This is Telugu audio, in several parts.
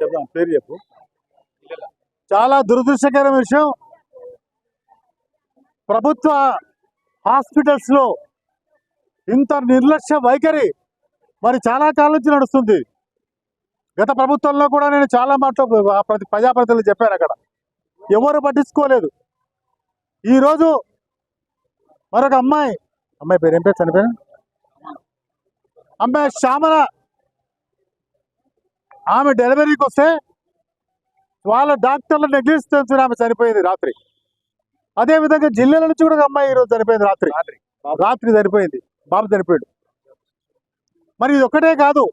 చెప్దాం పేరు చెప్పు. చాలా దురదృష్టకరమైన విషయం. ప్రభుత్వ హాస్పిటల్స్లో ఇంత నిర్లక్ష్య వైఖరి మరి చాలా కాలం నుంచి నడుస్తుంది. గత ప్రభుత్వంలో కూడా నేను చాలా మాటలు ప్రతి ప్రజాప్రతినిధులు చెప్పాను అక్కడ. ఎవరు పట్టించుకోలేదు. ఈరోజు మరొక అమ్మాయి అమ్మాయి పేరు ఏం పేరు చనిపోయిన? అమ్మాయి శ్యామల. ఆమె డెలివరీకి వస్తే వాళ్ళ డాక్టర్ల నెగ్లిజెన్స్ ఆమె చనిపోయింది రాత్రి. అదే విధంగా జిల్లాల నుంచి కూడా అమ్మాయి ఈరోజు చనిపోయింది రాత్రి. రాత్రి. చనిపోయింది. బాబు చనిపోయాడు. మరి ఇది ఒకటే కాదు.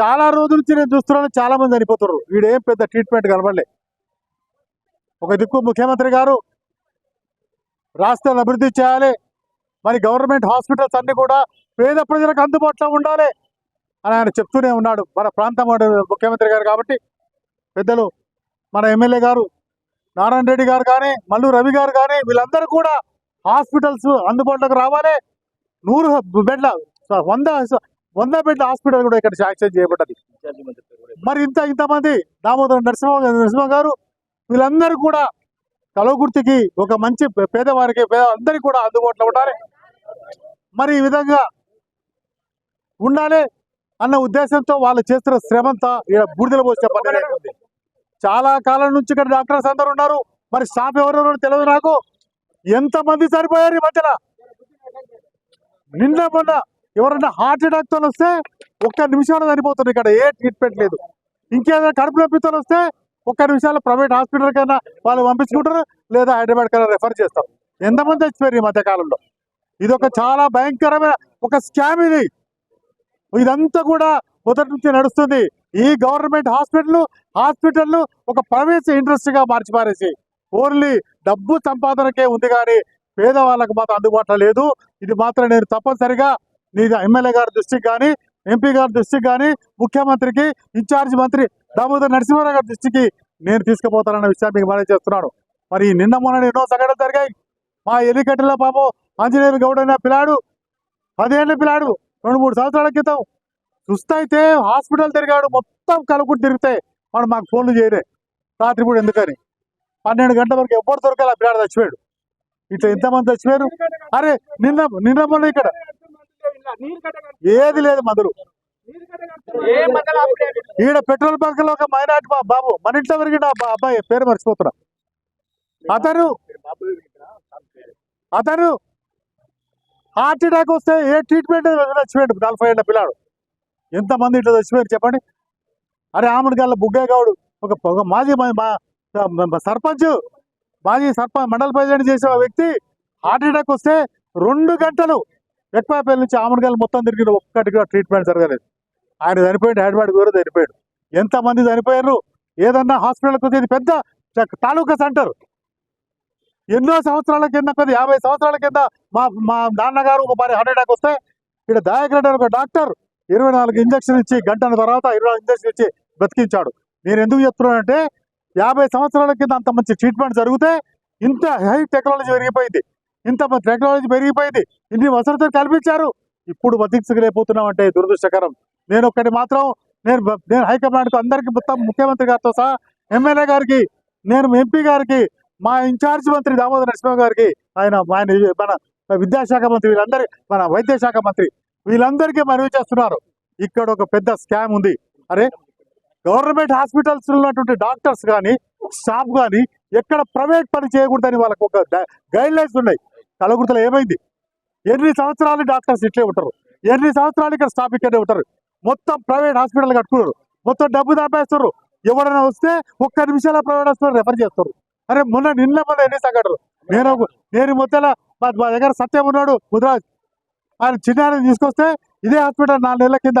చాలా రోజుల నుంచి నేను చూస్తున్నాను చాలా మంది చనిపోతున్నారు. వీడేం పెద్ద ట్రీట్మెంట్ కనబడలే. ఒక దిక్కు ముఖ్యమంత్రి గారు రాష్ట్రాన్ని అభివృద్ధి చేయాలి. మరి గవర్నమెంట్ హాస్పిటల్స్ అన్ని కూడా పేద ప్రజలకు అందుబాటులో ఉండాలి అని ఆయన చెప్తూనే ఉన్నాడు. మన ప్రాంతం ముఖ్యమంత్రి గారు కాబట్టి పెద్దలు మన ఎమ్మెల్యే గారు నారాయణ రెడ్డి గారు కానీ మల్లు రవి గారు కానీ వీళ్ళందరూ కూడా హాస్పిటల్స్ అందుబాటులోకి రావాలి. నూరు బెడ్ల వంద వంద బెడ్ల హాస్పిటల్ కూడా ఇక్కడ శాంక్షన్ చేయబడ్డది. మరి ఇంత ఇంతమంది దామోదర్ నరసింహ నరసింహ గారు వీళ్ళందరూ కూడా కలవగుర్తికి ఒక మంచి పేదవారికి పేద అందరికీ కూడా అందుబాటులో ఉండాలి. మరి ఈ విధంగా ఉండాలి అన్న ఉద్దేశంతో వాళ్ళు చేస్తున్న శ్రమంతా ఇక్కడ బూడిదల పోసిన పని. చాలా కాలం నుంచి ఇక్కడ డాక్టర్స్ అందరు ఉన్నారు. మరి స్టాఫ్ ఎవరెవరో తెలియదు నాకు. ఎంతమంది సరిపోయారు ఈ మధ్యన నిన్న మొన్న ఎవరన్నా హార్ట్ అటాక్తో వస్తే ఒక్క నిమిషంలో చనిపోతుంది ఇక్కడ ఏ ట్రీట్మెంట్ లేదు. ఇంకేదైనా కడుపు నొప్పితో వస్తే ఒక్క నిమిషాలు ప్రైవేట్ హాస్పిటల్ కన్నా వాళ్ళు పంపించుకుంటారు? లేదా హైదరాబాద్ కన్నా రెఫర్ చేస్తాం ఎంతమంది చచ్చిపోయారు ఈ మధ్యకాలంలో ఇది ఒక చాలా భయంకరమైన ఒక స్కామ్ ఇది. ఇదంతా కూడా మొదటి నుంచి నడుస్తుంది. ఈ గవర్నమెంట్ హాస్పిటల్ హాస్పిటల్ ఒక ప్రైవేట్ ఇంట్రెస్ట్గా మార్చి పారేసి ఓన్లీ డబ్బు సంపాదనకే ఉంది కానీ పేదవాళ్ళకు మాత్రం అందుబాటులో లేదు. ఇది మాత్రం నేను తప్పనిసరిగా నీ ఎమ్మెల్యే గారి దృష్టికి కానీ ఎంపీ గారి దృష్టికి కానీ ముఖ్యమంత్రికి ఇన్ఛార్జ్ మంత్రి దామోదర్ నరసింహారావు గారి దృష్టికి నేను తీసుకుపోతానన్న విషయాన్ని మీకు మనం చేస్తున్నాను మరి నిన్న మొన్న ఎన్నో సంఘటనలు జరిగాయి. మా ఎలికట్టెల పాపం ఆంజనేయులు గౌడ్ అనే పిల్లాడు పదేళ్ళ పిల్లాడు రెండు మూడు సంవత్సరాల క్రితం సుస్తైతే హాస్పిటల్ తిరిగాడు మొత్తం కలుపుకుంటూ తిరిగితే వాడు మాకు ఫోన్లు చేయలే. రాత్రిపూట ఎందుకని? పన్నెండు గంటల వరకు ఎవరు దొరకాలి ఆ పిల్లాడు చచ్చిపోయాడు. ఇట్లా ఎంతమంది చచ్చిపోయారు? అరే నిన్న నిన్న మొన్న ఇక్కడ. ఏది లేదు మందులు. ఈడ పెట్రోల్ బంక్లో ఒక మైనార్టీ బా- బాబు మన ఇంట్లో పెరిగిన అబ్బాయి పేరు మర్చిపోతున్నా. అతను అతను హార్ట్ అటాక్ వస్తే ఏ ట్రీట్మెంట్ చచ్చిపోయాడు నలభై ఏళ్ళ పిల్లాడు. ఎంతమంది ఇట్లా చచ్చిపోయారు చెప్పండి? అరే ఆమెను బుగ్గే గౌడు ఒక మాజీ మా- సర్పంచ్ మాజీ సర్పంచ్ మండల ప్రెసిడెంట్ చేసిన వ్యక్తి హార్ట్ అటాక్ వస్తే రెండు గంటలు ఎక్కువపల్లి నుంచి ఆమనగల్ మొత్తం తిరిగి ఒక్కటి ట్రీట్మెంట్ జరగలేదు. ఆయన చనిపోయాడు హైదరాబాద్ కూడా చనిపోయాడు. ఎంతమంది చనిపోయారు? ఏదన్నా హాస్పిటల్కి వచ్చేది పెద్ద తాలూకా సెంటర్. ఎన్నో సంవత్సరాల కింద పెద్ద యాభై సంవత్సరాల కింద మా మా నాన్నగారు ఒక మరి హార్ట్ అటాక్ వస్తే ఇక్కడ దాయకరెడ్డి ఒక డాక్టర్ ఇరవై నాలుగు ఇంజక్షన్ ఇచ్చి గంటల తర్వాత ఇరవై నాలుగు ఇంజక్షన్ ఇచ్చి బ్రతికించాడు. నేను ఎందుకు చెప్తున్నానంటే యాభై సంవత్సరాల కింద అంత మంచి ట్రీట్మెంట్ జరిగితే ఇంత హై టెక్నాలజీ పెరిగిపోయింది. ఇంత మంచి టెక్నాలజీ పెరిగిపోయింది. ఇన్ని వసతులు కల్పించారు. ఇప్పుడు బతికలేకపోతున్నాం అంటే దురదృష్టకరం. నేను ఒక్కటి మాత్రం నేను నేను హైకమాండ్కు అందరికీ మొత్తం ముఖ్యమంత్రి గారితో సహా ఎమ్మెల్యే గారికి నేను ఎంపీ గారికి మా ఇన్ఛార్జ్ మంత్రి దామోదర్ నరసింహ గారికి ఆయన ఆయన మన విద్యాశాఖ మంత్రి వీళ్ళందరి మన వైద్య శాఖ మంత్రి వీళ్ళందరికీ మనవి చేస్తున్నారు. ఇక్కడ ఒక పెద్ద స్కామ్ ఉంది. అరే గవర్నమెంట్ హాస్పిటల్స్ ఉన్నటువంటి డాక్టర్స్ కానీ స్టాఫ్ కానీ ఎక్కడ ప్రైవేట్ పని చేయకూడదని వాళ్ళకి ఒక గైడ్ లైన్స్ ఉన్నాయి. కలగుర్తలో ఏమైంది? ఎన్ని సంవత్సరాలు డాక్టర్స్ ఇట్లే ఉంటారు? ఎన్ని సంవత్సరాలు ఇక్కడ స్టాఫ్ ఇక్కడే ఉంటారు? మొత్తం ప్రైవేట్ హాస్పిటల్ కట్టుకున్నారు. మొత్తం డబ్బు దాపేస్తారు ఎవరైనా వస్తే ఒక్క నిమిషాల ప్రైవేట్ హాస్పిటల్ రెఫర్ చేస్తారు. అరే మొన్న నిన్న మొన్న ఎన్ని సంఘటనలు? నేను నేను మొత్తం మా మా దగ్గర సత్యం ఉన్నాడు ముద్రాజ్. ఆయన చిన్నారిని తీసుకొస్తే ఇదే హాస్పిటల్ నాలుగు నెలల కింద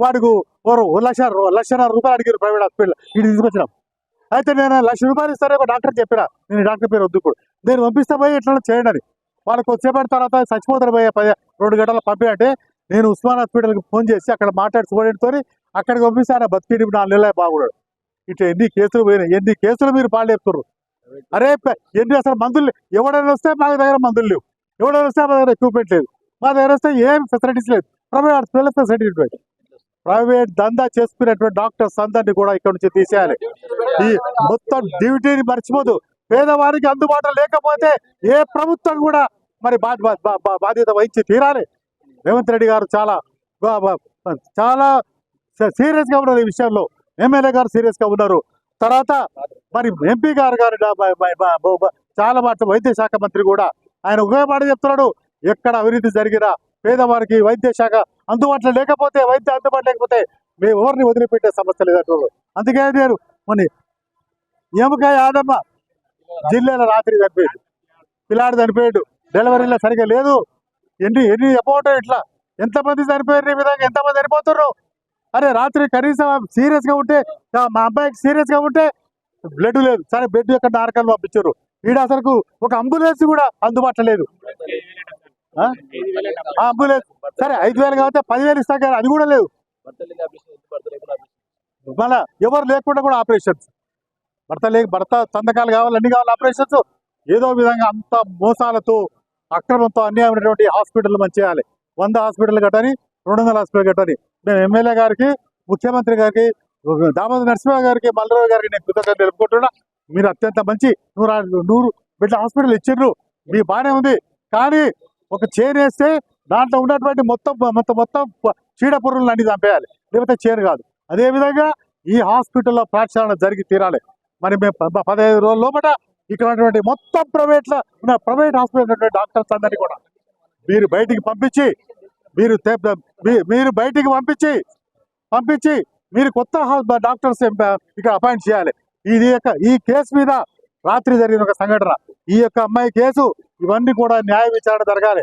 వాడికి ఓ లక్ష రూ- లక్షన్నర రూపాయలు అడిగారు ప్రైవేట్ హాస్పిటల్ ఇది తీసుకొచ్చినాం. అయితే నేను లక్ష రూపాయలు ఇస్తారే ఒక డాక్టర్ చెప్పిన. నేను డాక్టర్ పేరు వద్దు ఇప్పుడు నేను పంపిస్తే పోయి ఇట్లా చేయండి అని. వాళ్ళకి వచ్చేపటి తర్వాత చచ్చిపోతారు పోయే పది రెండు గంటల పంపి అంటే నేను ఉస్మాన్ హాస్పిటల్కి ఫోన్ చేసి అక్కడ మాట్లాడి స్టూడెంట్తో అక్కడికి పంపిస్తే ఆయన బతికిడి నాలుగు నెలలే బాగున్నాడు. ఇట్లా ఎన్ని కేసులు పోయినాయి ఎన్ని కేసులు మీరు పాడలేపుతారు అరే ఎన్ని అసలు మందులు ఎవడైనా వస్తే మా దగ్గర మందులు లేవు. ఎవడైనా వస్తే మా దగ్గర ఎక్విప్మెంట్ లేదు. మా దగ్గర వస్తే ఏం ఫెసిలిటీస్ లేదు. ప్రైవేట్ పిల్లలతో సర్టిఫికేట్ ప్రైవేట్ దందా చేసుకునేటువంటి డాక్టర్స్ అందరినీ కూడా ఇక్కడ నుంచి తీసేయాలి. ఈ మొత్తం డ్యూటీని మర్చిపోదు. పేదవారికి అందుబాటులో లేకపోతే ఏ ప్రభుత్వం కూడా మరి బా- బాధ్యత వహించి తీరాలి. రేవంత్ రెడ్డి గారు చాలా బా- చాలా సీరియస్గా ఉన్నారు ఈ విషయంలో. ఎమ్మెల్యే గారు సీరియస్గా ఉన్నారు. తర్వాత మరి ఎంపీ గారు గారు బా- చాలా మాట వైద్య శాఖ మంత్రి కూడా ఆయన ఉపయోగపడి చెప్తున్నాడు. ఎక్కడ అవినీతి జరిగినా పేదవారికి వైద్య శాఖ అందుబాటులో లేకపోతే వైద్య అందుబాటు లేకపోతే మేము ఎవరిని వదిలిపెట్టే సమస్య లేదంటున్నారు అందుకే నేను మరి ఎముకాయ యాదమ్మ జిల్లాలో రాత్రి చనిపోయాడు పిల్లాడు చనిపోయాడు. డెలివరీలో సరిగా లేదు. ఎన్ని ఎన్ని అమౌంట్ ఇట్లా? ఎంతమంది చనిపోయారు ఈ విధంగా? ఎంతమంది చనిపోతున్నారు? అరే రాత్రి కనీసం సీరియస్గా ఉంటే మా అబ్బాయికి సీరియస్గా ఉంటే బ్లడ్ లేదు. సరే బెడ్ యొక్క నారకాలు పంపించారు. ఈడ అసలు ఒక అంబులెన్స్ కూడా అందుబాటులో లేదు. ఆ? అంబులెన్స్. సరే ఐదు వేలు కాబట్టి పదివేలు ఇస్తాం కానీ అది కూడా లేదు. మళ్ళా ఎవరు లేకుండా కూడా ఆపరేషన్స్. భర్త లేక భర్త సంతకాలు కావాలి అన్ని కావాలి ఆపరేషన్స్. ఏదో విధంగా అంత మోసాలతో అక్రమంతో అన్యాయమైనటువంటి హాస్పిటల్ మంచి చేయాలి. వంద హాస్పిటల్ కట్టని రెండు వందల హాస్పిటల్ కట్టని. మేము ఎమ్మెల్యే గారికి ముఖ్యమంత్రి గారికి దామోదర్ నరసింహ గారికి మల్లరావు గారికి నేను కృతజ్ఞత తెలుపుకుంటున్నా. మీరు అత్యంత మంచి నూరు నూరు బిడ్డ హాస్పిటల్ ఇచ్చిండ్రు. మీ బాగానే ఉంది. కానీ ఒక చైన్ వేస్తే దాంట్లో ఉన్నటువంటి మొత్తం మొత్తం మొత్తం చీడ పురుగులను అన్ని చంపేయాలి. లేకపోతే చైన్ కాదు. అదే విధంగా ఈ హాస్పిటల్లో ప్రక్షాళన జరిగి తీరాలి. మరి మేము పదహైదు రోజుల లోపల ఇక్కడ మొత్తం ప్రైవేట్లో ఉన్న ప్రైవేట్ హాస్పిటల్ ఉన్నటువంటి డాక్టర్స్ అందరినీ కూడా మీరు బయటికి పంపించి మీరు మీ- మీరు బయటికి పంపించి పంపించి మీరు కొత్త డాక్టర్స్ ఇక్కడ అపాయింట్ చేయాలి. ఇది యొక్క ఈ కేసు మీద రాత్రి జరిగిన ఒక సంఘటన. ఈ యొక్క అమ్మాయి కేసు ఇవన్నీ కూడా న్యాయ విచారణ జరగాలి.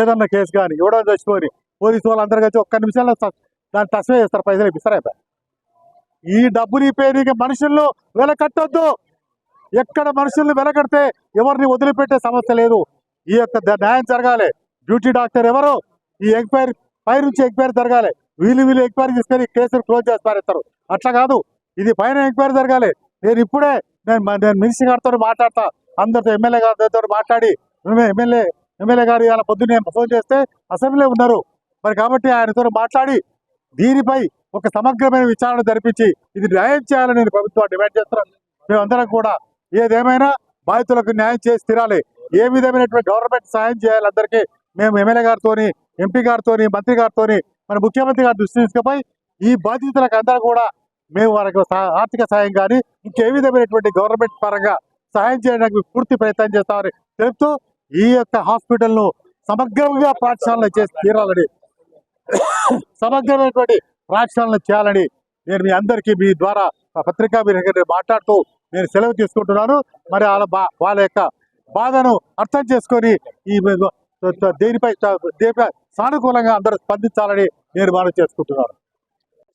ఏదన్నా కేసు కానీ ఎవడో తెచ్చుకొని పోలీసు వాళ్ళు అందరు కలిసి ఒక్క నిమిషాల్లో దాన్ని తస్వే చేస్తారు పైసలు ఇప్పిస్తారు డబ్బులు ఈ పేరు పేరుకి మనుషుల్లో వెల కట్టొద్దు ఎక్కడ మనుషుల్ని వెలగడితే ఎవరిని వదిలిపెట్టే సమస్య లేదు. ఈ యొక్క న్యాయం జరగాలి. డ్యూటీ డాక్టర్ ఎవరు ఈ ఎంక్వైరీ పై నుంచి ఎంక్వైరీ జరగాలి. వీళ్ళు వీళ్ళు ఎంక్వైరీ తీసుకొని కేసులు క్లోజ్ చేసి పారేస్తారు. అట్లా కాదు. ఇది పైన ఎంక్వైరీ జరగాలి. నేను ఇప్పుడే నేను నేను మినిస్టర్ గారితో మాట్లాడతా. అందరితో ఎమ్మెల్యే గారితో మాట్లాడి ఎమ్మెల్యే ఎమ్మెల్యే గారు ఇలా పొద్దున్నే ఫోన్ చేస్తే అసెంబ్లీ ఉన్నారు. మరి కాబట్టి ఆయనతో మాట్లాడి దీనిపై ఒక సమగ్రమైన విచారణ జరిపించి ఇది న్యాయం చేయాలని నేను ప్రభుత్వం డిమాండ్ చేస్తున్నాను. మేమందరం కూడా ఏదేమైనా బాధితులకు న్యాయం చేసి తీరాలి. ఏ విధమైనటువంటి గవర్నమెంట్ సాయం చేయాలి అందరికీ? మేము ఎమ్మెల్యే గారితోని ఎంపీ గారితోని మంత్రి గారితోని మన ముఖ్యమంత్రి గారి దృష్టి తీసుకుపోయి ఈ బాధితులకు అందరూ కూడా మేము వారికి ఆర్థిక సాయం కానీ ఇంకే విధమైనటువంటి గవర్నమెంట్ పరంగా సహాయం చేయడానికి పూర్తి ప్రయత్నం చేస్తామని తెలుపుతూ ఈ యొక్క హాస్పిటల్ను సమగ్రంగా పాఠశాలను చేసి తీరాలని సమగ్రమైనటువంటి పాఠశాలను చేయాలని నేను మీ అందరికీ మీ ద్వారా పత్రికా మీరు మాట్లాడుతూ నేను సెలవు తీసుకుంటున్నాను. మరి వాళ్ళ బా వాళ్ళ యొక్క బాధను అర్థం చేసుకొని ఈ దేనిపై దేనిపై సానుకూలంగా అందరూ స్పందించాలని నేను మనం చేసుకుంటున్నాను.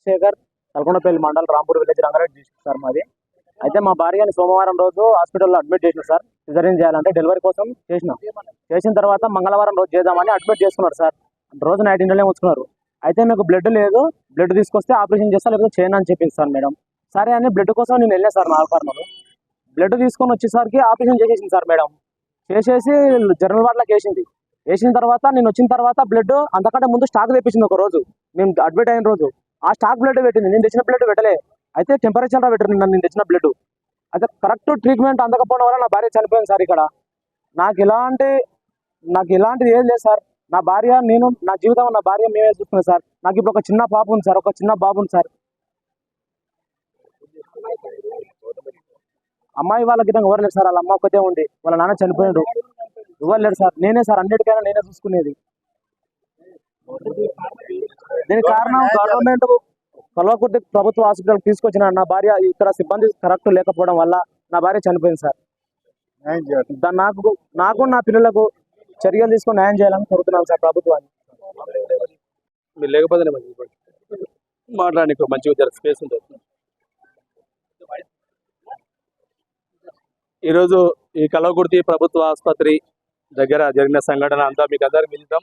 Shekhar Nalgondapalli mandal Rampur village Rangareddy district sir మాది. అయితే మా భార్యని సోమవారం రోజు హాస్పిటల్లో అడ్మిట్ చేసిన సార్. సిజరీన్ చేయాలంటే డెలివరీ కోసం చేసినాం. చేసిన తర్వాత మంగళవారం రోజు చేద్దామని అడ్మిట్ చేసుకున్నారు సార్. రోజు నైట్ ఇంటర్నే ఉంచుకున్నారు. అయితే నాకు బ్లడ్ లేదు. బ్లడ్ తీసుకొస్తే ఆపరేషన్ చేస్తా లేకపోతే చేయను అని చెప్పింది సార్ మేడం. సరే అని బ్లడ్ కోసం నేను వెళ్ళాను సార్ నాగపర్మలు బ్లడ్ తీసుకొని వచ్చేసరికి ఆపరేషన్ చేసేసింది సార్ మేడం. చేసేసి జనరల్ వార్డ్లోకి వేసింది. వేసిన తర్వాత నేను వచ్చిన తర్వాత బ్లడ్ అంతకంటే ముందు స్టాక్ తెప్పించింది ఒక రోజు. మేము అడ్మిట్ అయిన రోజు. ఆ స్టాక్ బ్లడ్ పెట్టింది. నేను తెచ్చిన బ్లడ్ పెట్టలే. అయితే టెంపరేచర్ పెట్టింది నన్ను నేను తెచ్చిన బ్లడ్ అయితే కరెక్ట్ ట్రీట్మెంట్ అందకపోవడం వల్ల నా భార్య చనిపోయింది సార్ ఇక్కడ. నాకు ఇలాంటి నాకు ఇలాంటిది ఏం లేదు సార్. నా భార్య నేను నా జీవితం నా భార్య మేమే చూసుకున్నాం సార్. నాకు ఇప్పుడు ఒక చిన్న పాప ఉంది సార్. ఒక చిన్న బాబు ఉంది సార్. అమ్మాయి వాళ్ళకి ఇదంగా ఎవరు లేరు సార్? వాళ్ళ అమ్మ ఒక్కతే ఉంది. వాళ్ళ నాన్న చనిపోయాడు ఎవరు లేరు సార్? నేనే సార్. అన్నిటికైనా నేనే చూసుకునేది. దీనికి కారణం గవర్నమెంట్ కల్వకుర్తి ప్రభుత్వ హాస్పిటల్ తీసుకొచ్చిన నా భార్య ఇక్కడ సిబ్బంది కరెక్ట్ లేకపోవడం వల్ల నా భార్య చనిపోయింది సార్. న్యాయం చేయాలి. దా- నాకు నాకు నా పిల్లలకు చర్యలు తీసుకొని న్యాయం చేయాలని కోరుతున్నాను సార్ ప్రభుత్వాన్ని. మీరు లేకపోతే మంచిగా. మాట్లాడడానికి మంచిగా స్పేస్ ఉంటుంది. ఈరోజు ఈ కలవకుర్తి ప్రభుత్వ ఆసుపత్రి దగ్గర జరిగిన సంఘటన అంతా మీకు అందరికి మిలితం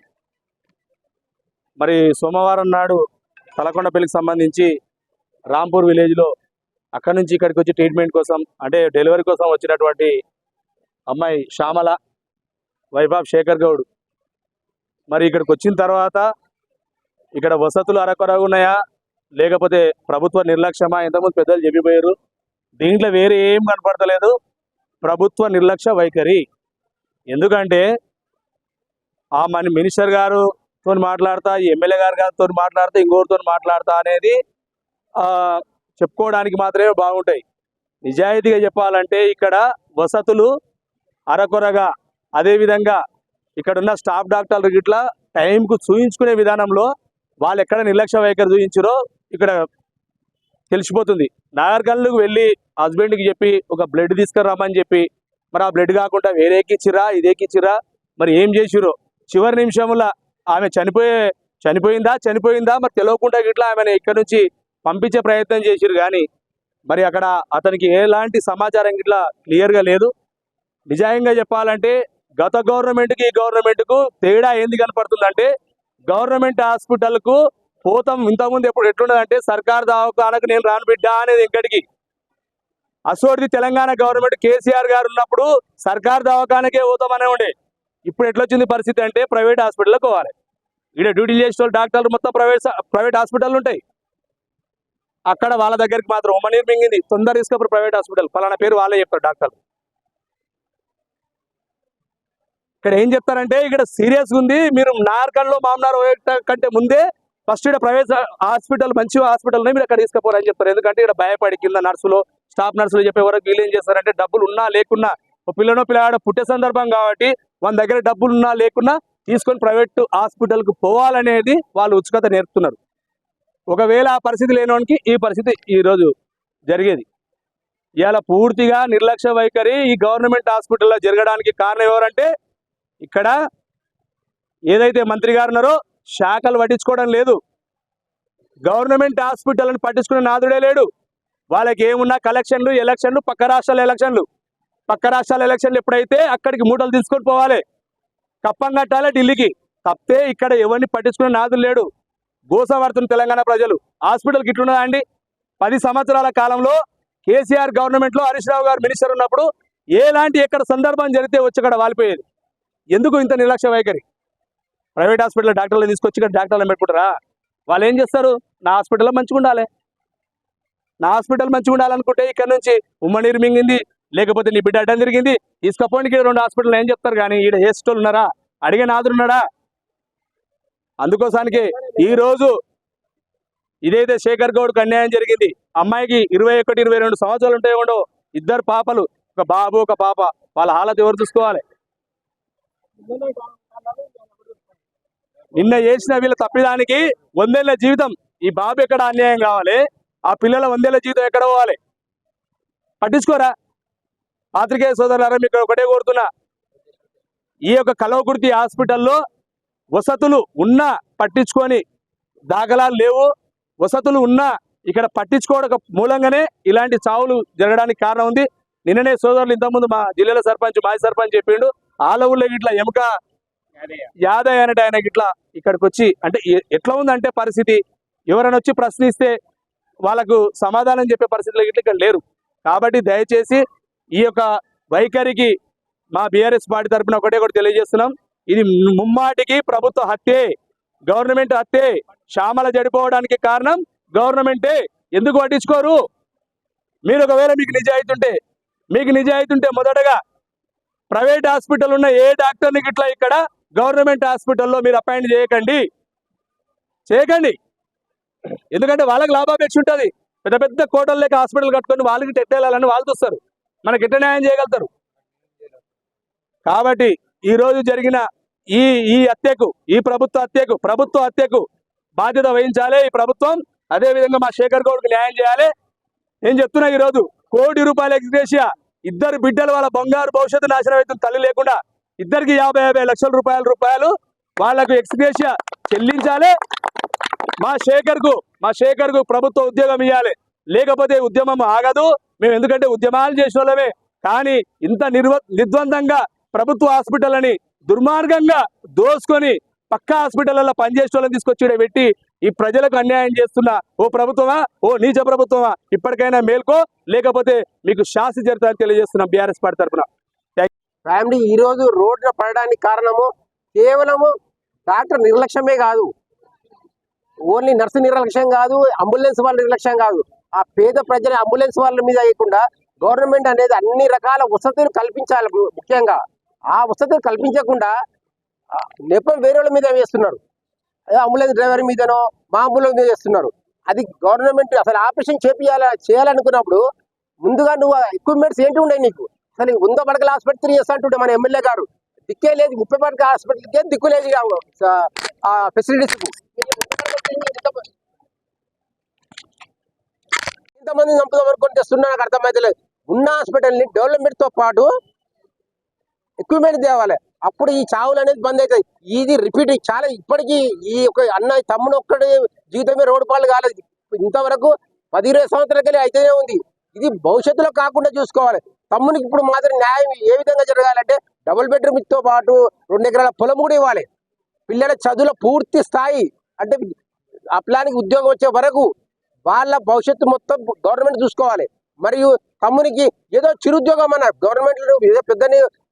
మరి సోమవారం నాడు తలకొండపల్లికి సంబంధించి రాంపూర్ విలేజ్లో అక్కడి నుంచి ఇక్కడికి వచ్చి ట్రీట్మెంట్ కోసం అంటే డెలివరీ కోసం వచ్చినటువంటి అమ్మాయి శ్యామల వైభవ్ శేఖర్ గౌడ్. మరి ఇక్కడికి వచ్చిన తర్వాత ఇక్కడ వసతులు అరకొరగా ఉన్నాయా? లేకపోతే ప్రభుత్వ నిర్లక్ష్యమా? ఇంతకుముందు పెద్దలు చెప్పిపోయారు. దీంట్లో వేరే ఏం కనపడతలేదు. ప్రభుత్వ నిర్లక్ష్య వైఖరి. ఎందుకంటే ఆ మన మినిస్టర్ గారుతో మాట్లాడతా ఎమ్మెల్యే గారు గారితో మాట్లాడతా ఇంకోరితో మాట్లాడతా అనేది చెప్పుకోవడానికి మాత్రమే బాగుంటాయి. నిజాయితీగా చెప్పాలంటే ఇక్కడ వసతులు అరకొరగా అదేవిధంగా ఇక్కడ ఉన్న స్టాఫ్ డాక్టర్లు ఇట్లా టైంకు చూయించుకునే విధానంలో వాళ్ళు ఎక్కడ నిర్లక్ష్య వైఖరి చూపించారో ఇక్కడ తెలిసిపోతుంది. నాగర్కర్నూలుకు వెళ్ళి హస్బెండ్కి చెప్పి ఒక బ్లడ్ తీసుకురామని చెప్పి మరి ఆ బ్లడ్ కాకుండా వేరే ఎక్కిచ్చిరా ఇది ఎక్కిచ్చిరా మరి ఏం చేసిరో చివరి నిమిషంలో ఆమె చనిపోయే చనిపోయిందా చనిపోయిందా మరి తెలియకుండా గిట్లా ఆమెను ఇక్కడ నుంచి పంపించే ప్రయత్నం చేసిరు కానీ మరి అక్కడ అతనికి ఎలాంటి సమాచారం గిట్లా క్లియర్గా లేదు. నిజాయంగా చెప్పాలంటే గత గవర్నమెంట్కి ఈ గవర్నమెంట్కు తేడా ఏంది కనపడుతుందంటే గవర్నమెంట్ హాస్పిటల్కు పోతాం ఇంతకుముందు ఎప్పుడు ఎట్లుండదంటే సర్కార్ దవాఖానకు నేను రాను బిడ్డా అనేది ఇక్కడికి అసోడిది తెలంగాణ గవర్నమెంట్ కేసీఆర్ గారు ఉన్నప్పుడు సర్కార్ దవాఖానకే పోతామనే ఉండే. ఇప్పుడు ఎట్లొచ్చింది పరిస్థితి అంటే ప్రైవేట్ హాస్పిటల్కి పోవాలి. ఇక్కడ డ్యూటీ చేసిన డాక్టర్లు మొత్తం ప్రైవేట్ ప్రైవేట్ హాస్పిటల్ ఉంటాయి. అక్కడ వాళ్ళ దగ్గరికి మాత్రం ఉమ్మనీరు మింగింది. తొందర తీసుకపోరు ప్రైవేట్ హాస్పిటల్. పలానా పేరు వాళ్ళే చెప్తారు డాక్టర్ ఇక్కడ ఏం చెప్తారంటే ఇక్కడ సీరియస్గా ఉంది. మీరు నార్కల్లో మామనార్ కంటే ముందే ఫస్ట్ ఇక్కడ ప్రైవేట్ హాస్పిటల్ మంచి హాస్పిటల్ మీరు అక్కడ తీసుకుపోరని అని చెప్తారు. ఎందుకంటే ఇక్కడ భయపడి కింద నర్సులు స్టాఫ్ నర్సులు చెప్పే వరకు వీళ్ళు ఏం చేస్తారంటే డబ్బులు ఉన్నా లేకున్నా ఒక పిల్లనో పిల్లగాడ పుట్టే సందర్భం కాబట్టి వాళ్ళ దగ్గర డబ్బులు ఉన్నా లేకున్నా తీసుకొని ప్రైవేట్ హాస్పిటల్కి పోవాలనేది వాళ్ళు ఉత్సుకత నేర్పుతున్నారు. ఒకవేళ ఆ పరిస్థితి లేనివానికి ఈ పరిస్థితి ఈరోజు జరిగేది. ఇవాళ పూర్తిగా నిర్లక్ష్య వైఖరి ఈ గవర్నమెంట్ హాస్పిటల్లో జరగడానికి కారణం ఎవరంటే ఇక్కడ ఏదైతే మంత్రి గారు ఉన్నారో శాఖలు పట్టించుకోవడం లేదు. గవర్నమెంట్ హాస్పిటల్ని పట్టించుకునే నాదుడే లేడు. వాళ్ళకి ఏమున్నా కలెక్షన్లు ఎలక్షన్లు పక్క రాష్ట్రాల ఎలక్షన్లు పక్క రాష్ట్రాల ఎలక్షన్లు ఎప్పుడైతే అక్కడికి మూటలు తీసుకొని పోవాలి. కప్పం కట్టాలి ఢిల్లీకి. తప్పితే ఇక్కడ ఎవరిని పట్టించుకునే నాదులు లేడు. గోసపడుతున్న తెలంగాణ ప్రజలు. హాస్పిటల్కి ఇట్లున్నదా అండి? పది సంవత్సరాల కాలంలో కేసీఆర్ గవర్నమెంట్లో హరీష్ రావు గారు మినిస్టర్ ఉన్నప్పుడు ఏలాంటి ఎక్కడ సందర్భం జరిగితే వచ్చి అక్కడ వాలిపోయేది? ఎందుకు ఇంత నిర్లక్ష్య వైఖరి? ప్రైవేట్ హాస్పిటల్ డాక్టర్లు తీసుకొచ్చి ఇక్కడ డాక్టర్లు పెట్టుకుంటారా? వాళ్ళు ఏం చేస్తారు? నా హాస్పిటల్లో మంచిగా ఉండాలి నా హాస్పిటల్ మంచిగా ఉండాలనుకుంటే ఇక్కడ నుంచి ఉమ్మనీరు మింగింది లేకపోతే నీ బిడ్డ అడ్డం తిరిగింది తీసుకపోనికి రెండు హాస్పిటల్ ఏం చెప్తారు కానీ ఈడ ఏ స్టోల్ ఉన్నారా? అడిగే నాదురున్నాడా అందుకోసానికి ఈ రోజు ఇదైతే శేఖర్ గౌడ్కి అన్యాయం జరిగింది. అమ్మాయికి ఇరవై ఒకటి ఇరవై రెండు సంవత్సరాలు ఉంటాయి ఉండవు ఇద్దరు పాపలు ఒక బాబు ఒక పాప వాళ్ళ హాలత ఎవరు చూసుకోవాలి? నిన్న చేసిన వీళ్ళ తప్పిదానికి వందేళ్ళ జీవితం ఈ బాబు ఎక్కడ అన్యాయం కావాలి? ఆ పిల్లల వందేళ్ళ జీవితం ఎక్కడ పోవాలి? పట్టించుకోరా? పాత్రికేయ సోదరులారా మీకు ఒకటే కోరుతున్నా. ఈ యొక్క కలవకుర్తి హాస్పిటల్లో వసతులు ఉన్నా పట్టించుకొని దాఖలాలు లేవు. వసతులు ఉన్నా ఇక్కడ పట్టించుకోవడం మూలంగానే ఇలాంటి చావులు జరగడానికి కారణం ఉంది. నిన్ననే సోదరులు ఇంతకుముందు మా జిల్లాల సర్పంచ్ మాజీ సర్పంచ్ చెప్పిండు. ఆల ఊళ్ళో ఇట్లా ఎముక యాదయ్య అనేట ఆయన ఇట్లా ఇక్కడికి వచ్చి అంటే ఎట్లా ఉందంటే పరిస్థితి? ఎవరైనా వచ్చి ప్రశ్నిస్తే వాళ్ళకు సమాధానం చెప్పే పరిస్థితులు ఇట్లా ఇక్కడ లేరు. కాబట్టి దయచేసి ఈ యొక్క వైఖరికి మా బీఆర్ఎస్ పార్టీ తరఫున ఒకటే ఒకటి తెలియజేస్తున్నాం. ఇది ముమ్మాటికి ప్రభుత్వ హత్యే గవర్నమెంట్ హత్యే శ్యామల జడిపోవడానికి కారణం గవర్నమెంటే. ఎందుకు పట్టించుకోరు? మీరు ఒకవేళ మీకు నిజాయితీ ఉంటే మీకు నిజాయితీ ఉంటే మొదటగా ప్రైవేట్ హాస్పిటల్ ఉన్న ఏ డాక్టర్ని ఇట్లా ఇక్కడ గవర్నమెంట్ హాస్పిటల్లో మీరు అపాయింట్ చేయకండి. చేయకండి. ఎందుకంటే వాళ్ళకి లాభాపేక్ష ఉంటుంది. పెద్ద పెద్ద కోటలు లేక హాస్పిటల్ కట్టుకొని వాళ్ళకి టెట్టేయాలని వాళ్ళు చూస్తారు. మనకి ఎట్ట న్యాయం చేయగలుగుతారు? కాబట్టి ఈ రోజు జరిగిన ఈ ఈ హత్యకు ఈ ప్రభుత్వ హత్యకు ప్రభుత్వ హత్యకు బాధ్యత వహించాలి ఈ ప్రభుత్వం. అదే విధంగా మా శేఖర్ గౌడ్కి న్యాయం చేయాలి. నేను చెప్తున్నా ఈ రోజు కోటి రూపాయల ఎక్స్గ్రేషియా ఇద్దరు బిడ్డలు వాళ్ళ బంగారు భవిష్యత్తు నాశనం అవుతుంది తల్లి లేకుండా ఇద్దరికి యాభై యాభై లక్షల రూపాయల రూపాయలు వాళ్ళకు ఎక్స్గ్రేషియా చెల్లించాలి. మా శేఖర్కు మా శేఖర్కు ప్రభుత్వ ఉద్యోగం ఇవ్వాలి లేకపోతే ఉద్యమం ఆగదు. మేము ఎందుకంటే ఉద్యమాలు చేసిన వాళ్ళమే. కానీ ఇంత నిర్వ నిర్ద్వందంగా ప్రభుత్వ హాస్పిటల్ అని దుర్మార్గంగా దోసుకొని పక్క హాస్పిటల్లో పనిచేసే వాళ్ళని తీసుకొచ్చి పెట్టి ఈ ప్రజలకు అన్యాయం చేస్తున్న ఓ ప్రభుత్వమా? ఓ నీచ ప్రభుత్వమా? ఇప్పటికైనా మేల్కో? లేకపోతే మీకు శాస్తి జరుగుతుందని తెలియజేస్తున్నాం బీఆర్ఎస్ పార్టీ తరఫున. ఫ్యామిలీ ఈ రోజు రోడ్డున పడడానికి కారణము కేవలము డాక్టర్ నిర్లక్ష్యమే కాదు. ఓన్లీ నర్సు నిర్లక్ష్యం కాదు అంబులెన్స్ వాళ్ళ నిర్లక్ష్యం కాదు. ఆ పేద ప్రజల అంబులెన్స్ వాళ్ళ మీద వేయకుండా గవర్నమెంట్ అనేది అన్ని రకాల వసతులు కల్పించాలి ముఖ్యంగా. ఆ వసతులు కల్పించకుండా నెపం వేరే వాళ్ళ మీద వేస్తున్నారు. అదే అంబులెన్స్ డ్రైవర్ మీదనో మా అంబులెన్స్ మీద వేస్తున్నారు. అది గవర్నమెంట్ అసలు ఆపరేషన్ చేపియాల చేయాలనుకున్నప్పుడు ముందుగా నువ్వు ఎక్విప్మెంట్స్ ఏంటి ఉన్నాయి నీకు? అసలు వంద పడకల ఆసుపత్రి చేస్తా మన ఎమ్మెల్యే గారు. దిక్కే లేదు ముప్పై పడకల హాస్పిటల్కే దిక్కు లేదు ఫెసిలిటీస్కు ఎంతమంది ఆ చంపుదాం అనుకుని తెస్తున్నా నాకు అర్థమైతలేదు. ఉన్న హాస్పిటల్ని డెవలప్మెంట్తో పాటు ఎక్విప్మెంట్ తేవాలి. అప్పుడు ఈ చావులు అనేది బంద్ అవుతాయి ఇది రిపీట్ చాలా ఇప్పటికీ ఈ ఒక అన్న తమ్ముడు ఒక్కడి జీవితమే రోడ్డు పాలు కాలేదు. ఇంతవరకు పది ఇరవై కలిగి అయితేనే ఉంది. ఇది భవిష్యత్తులో కాకుండా చూసుకోవాలి. తమ్మునికి ఇప్పుడు మాత్రం న్యాయం ఏ విధంగా జరగాలంటే డబుల్ బెడ్రూమ్తో పాటు రెండు ఎకరాల పొలం కూడా ఇవ్వాలి. పిల్లల చదువుల పూర్తి స్థాయి అంటే ఆ ప్లాన్కి ఉద్యోగం వచ్చే వరకు వాళ్ళ భవిష్యత్తు మొత్తం గవర్నమెంట్ చూసుకోవాలి. మరియు తమ్మునికి ఏదో చిరుద్యోగం అన్న గవర్నమెంట్ ఏదో పెద్ద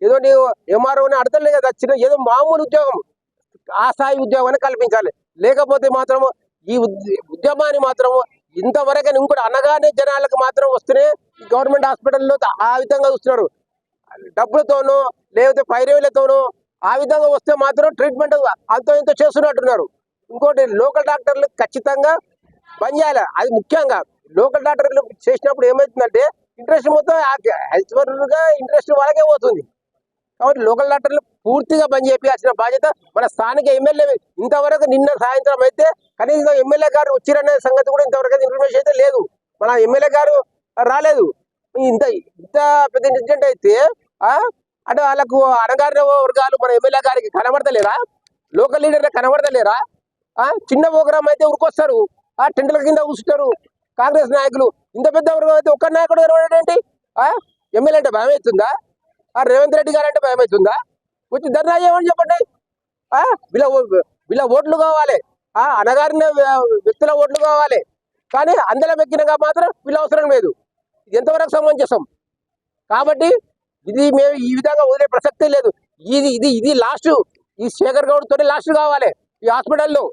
ఏదో నీవు ఎంఆర్ఓని అడతలే కదా చిన్న ఏదో మామూలు ఉద్యోగం. ఆ స్థాయి ఉద్యోగాన్ని కల్పించాలి. లేకపోతే మాత్రం ఈ ఉద్యమాన్ని మాత్రం ఇంతవరకు ఇంకోటి అనగానే జనాలకు మాత్రం వస్తేనే గవర్నమెంట్ హాస్పిటల్లో ఆ విధంగా చూస్తున్నారు. డబ్బులతోనూ లేకపోతే పైరవీలతోనూ ఆ విధంగా వస్తే మాత్రం ట్రీట్మెంట్ అంతో ఇంతో చేస్తున్నట్టున్నారు. ఇంకోటి లోకల్ డాక్టర్లు ఖచ్చితంగా బంద్ చేయాలి? అది ముఖ్యంగా లోకల్ డాక్టర్లు చేసినప్పుడు ఏమవుతుందంటే ఇంట్రెస్ట్ మొత్తం గా ఇంట్రెస్ట్ వాళ్ళకే పోతుంది. కాబట్టి లోకల్ డాక్టర్లు పూర్తిగా బంద్ చేయాల్సిన బాధ్యత మన స్థానిక ఎమ్మెల్యే ఇంతవరకు నిన్న సాయంత్రం అయితే కనీసం ఎమ్మెల్యే గారు వచ్చిరనే సంగతి కూడా ఇంతవరకు ఇన్ఫర్మేషన్ అయితే లేదు. మన ఎమ్మెల్యే గారు రాలేదు. ఇంత ఇంత పెద్ద ఇన్సిడెంట్ అయితే ఆ అంటే వాళ్ళకు అనగారిన వర్గాలు మన ఎమ్మెల్యే గారికి కనబడతలేరా? Local leader కనబడతలేరా? చిన్న ప్రోగ్రామ్ అయితే ఉరికొస్తారు. ఆ టెంట్ల కింద కూర్చుంటారు కాంగ్రెస్ నాయకులు. ఇంత పెద్ద వర్గం అయితే ఒక్క నాయకుడు ఏంటి? ఆ ఎమ్మెల్యే అంటే భయం అవుతుందా ఆ రేవంత్ రెడ్డి గారు అంటే భయం అవుతుందా వచ్చి ధర్నా చేయమని చెప్పండి. ఆ వీళ్ళ వీళ్ళ ఓట్లు కావాలి. ఆ అనగారిన వ్యక్తుల ఓట్లు కావాలి. కానీ అందరం ఎక్కినగా మాత్రం వీళ్ళ అవసరం లేదు. ఇది ఎంతవరకు సమంజసం? కాబట్టి ఇది మేము ఈ విధంగా వదిలే ప్రసక్తే లేదు. ఇది ఇది ఇది లాస్ట్. ఈ శేఖర్ గౌడ్ తోటి లాస్ట్ కావాలి ఈ హాస్పిటల్లో.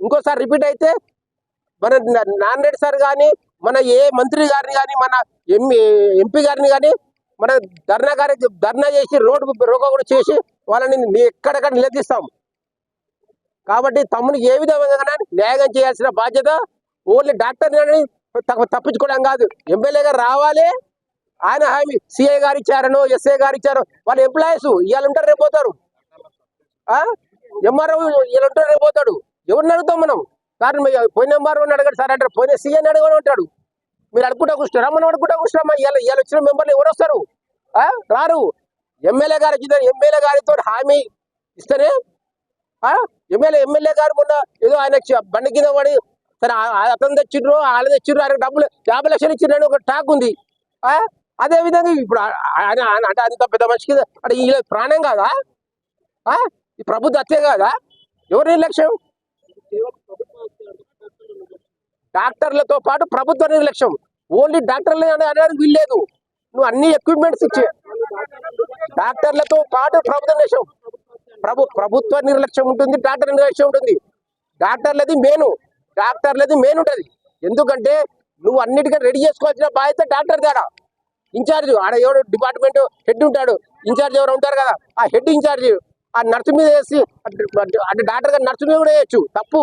ఇంకోసారి రిపీట్ అయితే మన నాన్నరెడ్డి సార్ కానీ మన ఏ మంత్రి గారిని కానీ మన ఎంపీ ఎంపీ గారిని కానీ మన ధర్నా గారి ధర్నా చేసి రోడ్డు రోగ కూడా చేసి వాళ్ళని ఎక్కడెక్కడ నిలదీస్తాం. కాబట్టి తమ్ముని ఏ విధంగా న్యాయం చేయాల్సిన బాధ్యత ఓన్లీ డాక్టర్ తప్పించుకోవడం కాదు. ఎమ్మెల్యే గారు రావాలి. ఆయన హామీ సిఐ గారు ఇచ్చారనో ఎస్ఐ గారు ఇచ్చారో వాళ్ళ ఎంప్లాయీస్ ఇవాళ ఉంటారు రేపు పోతారు. ఎంఆర్ఓ వీళ్ళు ఉంటారు రేపు పోతాడు. ఎవరిని అడుగుతాం మనం? సార్ మీ పోయిన వన్ అడగడు సార్ అంటారు. పోయిన సీఎని అడగని ఉంటాడు. మీరు అడుగుకుంటా కూర్చున్నారా. మనం అడుగుతా కూర్చున్నామా? ఇవాళ ఇవాళ వచ్చిన మెంబర్లు ఎవరు వస్తారు? ఆ? రారు. ఎమ్మెల్యే గారు వచ్చిందని ఎమ్మెల్యే గారితో హామీ ఇస్తేనే ఆ? ఎమ్మెల్యే ఎమ్మెల్యే గారు మొన్న ఏదో ఆయన బండి కింద పడి సరే అతను తెచ్చిండ్రు వాళ్ళు తెచ్చిండ్రు ఆయన డబ్బులు యాభై లక్షలు ఇచ్చిండ్రు ఒక టాక్ ఉంది. ఆ? అదే విధంగా ఇప్పుడు ఆయన ఆయన అంటే అంత పెద్ద మనిషికి అంటే ఈ ప్రాణం కాదా? ఆ? ఈ ప్రభుత్వ హత్య కాదా? ఎవరి నిర్లక్ష్యం? డాక్టర్లతో పాటు ప్రభుత్వ నిర్లక్ష్యం ఓన్లీ డాక్టర్లు అనే- అనడానికి వీల్లేదు నువ్వు అన్ని ఎక్విప్మెంట్స్ ఇచ్చే డాక్టర్లతో పాటు ప్రభుత్వ నిర్లక్ష్యం ప్రభు ప్రభుత్వ నిర్లక్ష్యం ఉంటుంది డాక్టర్ నిర్లక్ష్యం ఉంటుంది. డాక్టర్లది మెయిన్ డాక్టర్లది మెయిన్ ఉంటుంది. ఎందుకంటే నువ్వు అన్నిటికీ రెడీ చేసుకోవాల్సిన బాధ్యత డాక్టర్ తేడా ఇన్ఛార్జ్ ఆడ ఎవడు డిపార్ట్మెంట్ హెడ్ ఉంటాడు ఇన్ఛార్జ్ ఎవరు ఉంటారు కదా ఆ హెడ్ ఇన్ఛార్జ్ ఆ నర్సు మీద వేసి అటు- అంటే డాక్టర్ గారు నర్సు మీద కూడా వేయచ్చు తప్పు.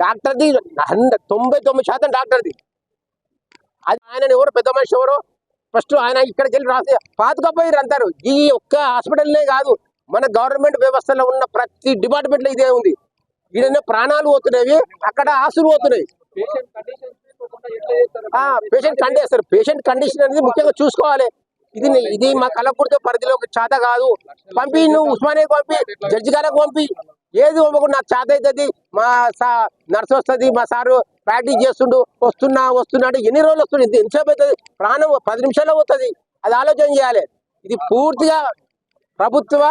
డాక్టర్ది హండ్రెడ్ తొంభై తొమ్మిది శాతం డాక్టర్ది అది ఆయన ఎవరు? పెద్ద మనిషి ఎవరు? ఫస్ట్ ఆయన ఇక్కడికి వెళ్ళి రాసి పాతుకపోయారు అంటారు ఈ ఒక్క హాస్పిటల్నే కాదు మన గవర్నమెంట్ వ్యవస్థలో ఉన్న ప్రతి డిపార్ట్మెంట్లో ఇదే ఉంది. ఈడనే ప్రాణాలు పోతున్నాయి అక్కడ ఆస్తులు పోతున్నాయి. పేషెంట్ కండిషన్ పేషెంట్ కండిషన్ అనేది ముఖ్యంగా చూసుకోవాలి. ఇది ఇది మా కలపూర్తో పరిధిలోకి చేత కాదు. పంపి నువ్వు ఉస్మానియా పంపి జడ్జి గారికి పంపి. ఏది పంపకు నాకు చేత అవుతుంది మా సా నర్స్ వస్తుంది మా సారు ప్రాక్టీస్ చేస్తుండు వస్తున్నా వస్తున్నా అంటే ఎన్ని రోజులు వస్తుండే ఇది ఎంతసేపు అవుతుంది? ప్రాణం పది నిమిషాల్లో పోతుంది. అది ఆలోచన చేయాలి. ఇది పూర్తిగా ప్రభుత్వ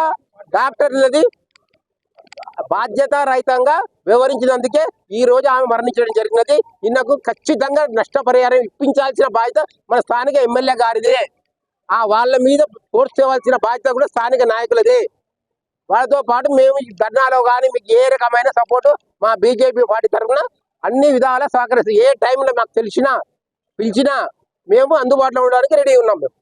డాక్టర్లది బాధ్యత రహితంగా వివరించినందుకే ఈ రోజు ఆమె మరణించడం జరిగినది. ఈయనకు ఖచ్చితంగా నష్టపరిహారం ఇప్పించాల్సిన బాధ్యత మన స్థానిక ఎమ్మెల్యే గారిదే. ఆ వాళ్ళ మీద ఫోర్స్ చేయవలసిన బాధ్యత కూడా స్థానిక నాయకులదే. వాళ్ళతో పాటు మేము ఈ ధర్నాలో కానీ మీకు ఏ రకమైన సపోర్టు మా బీజేపీ పార్టీ తరఫున అన్ని విధాలా సహకరిస్తాం. ఏ టైంలో మాకు తెలిసినా పిలిచినా మేము అందుబాటులో ఉండడానికి రెడీ ఉన్నాం మేము.